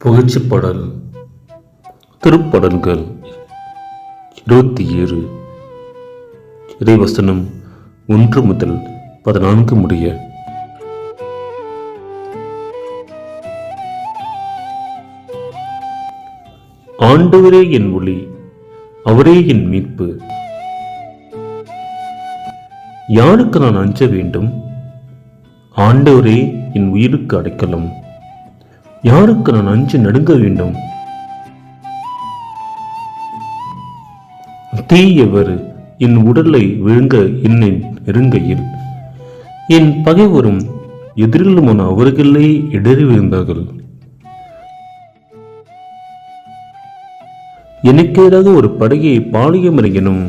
புகழ்ச்சிப் திருப்படல்கள் இருபத்தி ஏழு இறைவசனம் ஒன்று முதல் பதினான்கு முடிய. ஆண்டவரே என் ஒளி அவரே என் மீட்பு. யாருக்கு நான் அஞ்ச வேண்டும்? ஆண்டவரே என் உயிருக்கு அடைக்கலம். யாருக்கு நான் அஞ்சு நடுங்க வேண்டும்? தீயவர் என் உடலை விழுங்க என்னை நெருங்கையில். என் பகைவரும் எதிரிலுமான அவர்களே இடறி விழுந்தார்கள். எனக்கு எதிராக ஒரு படையை பாளையமறையனும்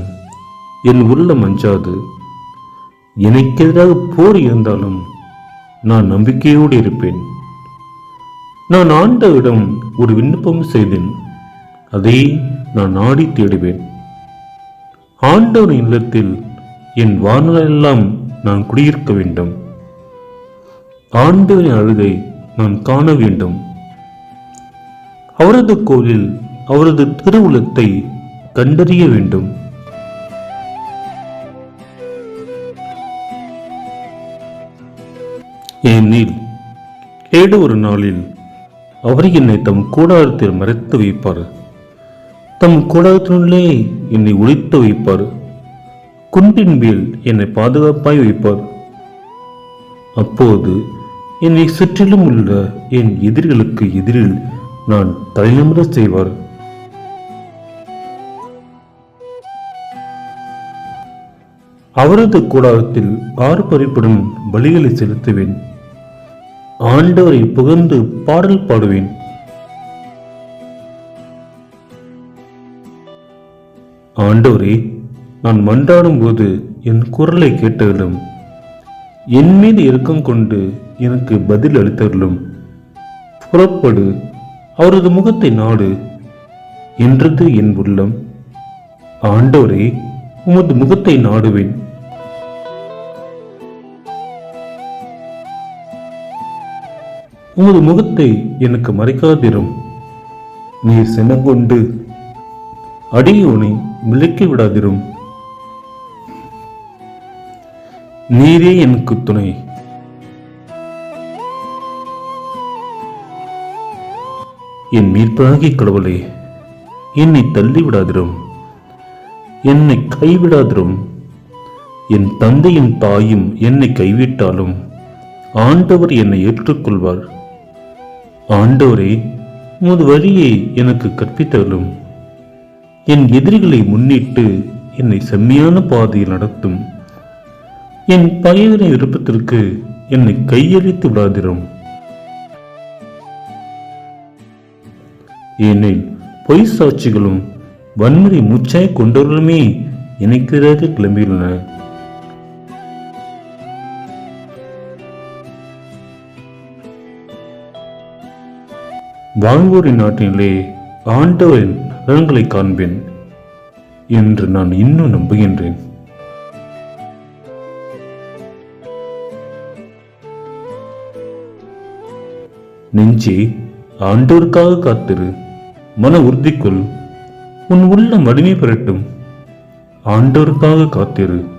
என் உள்ளம் அஞ்சாது. எனக்கு எதிராக போர் இருந்தாலும் நான் நம்பிக்கையோடு இருப்பேன். நான் ஆண்டவிடம் ஒரு விண்ணப்பம் செய்தேன். அதை நான் நாடி தேடுவேன். ஆண்டவன் இல்லத்தில் என் வானலெல்லாம் நான் குடியிருக்க வேண்டும். ஆண்டவரின் அழுகை நான் காண வேண்டும். அவரது கோவில் அவரது திருவுளத்தை கண்டறிய வேண்டும். ஏனில் ஏடு ஒரு நாளில் அவர் என்னை தம் கூடாரத்தில் மறைத்து வைப்பார். தம் கூடாரத்தினுள்ளே என்னை ஒழித்து வைப்பார். குன்றின் மேல் என்னை பாதுகாப்பாய் வைப்பார். அப்போது என்னை சுற்றிலும் உள்ள என் எதிரிகளுக்கு எதிரில் நான் தலைநிமிர செய்வார். அவரது கூடாரத்தில் ஆர்ப்பரிப்புடன் பலிகளை செலுத்துவேன். ஆண்டவரை புகழ்ந்து பாடல் பாடுவேன். ஆண்டவரே நான் மன்றாடும் போது என் குரலை கேட்டதிலும் என் மீது இறக்கம் கொண்டு எனக்கு பதில் அளித்ததிலும் புறப்படு அவரது முகத்தை நாடு என்றது என் உள்ளம். ஆண்டவரே உமது முகத்தை நாடுவேன். உமது முகத்தை எனக்கு மறைக்காதிரும். நீர் சினங்கொண்டு அடியோனை விலக்கி விடாதிரும். நீரே எனக்கு துணை. என் மீட்பாகி கடவுளே என்னை தள்ளி விடாதிரும். என்னை கைவிடாதிரும். என் தந்தையும் தாயும் என்னை கைவிட்டாலும் ஆண்டவர் என்னை ஏற்றுக்கொள்வார். ஆண்டோரே உமது வழியை எனக்கு கற்பித்தலும் என் எதிரிகளை முன்னிட்டு என்னை செம்மையான பாதையில் நடத்தும். என் பகைவரின் விருப்பத்திற்கு என்னை கையளித்து விடாதிரும். ஏனெனில் பொய் சாட்சிகளும் வன்முறை மூச்சாய் கொண்டவர்களுமே இணைக்கிறதாக கிளம்பியுள்ளன வாழ்வோரின் நாட்டினிலே ஆண்டவரின் நலன்களை காண்பேன் என்று நான் இன்னும் நம்புகின்றேன். நெஞ்சே ஆண்டோருக்காக காத்திரு. மன உறுதிக்குள் உன் உள்ளம் வலிமை பெறட்டும். ஆண்டோருக்காக காத்திரு.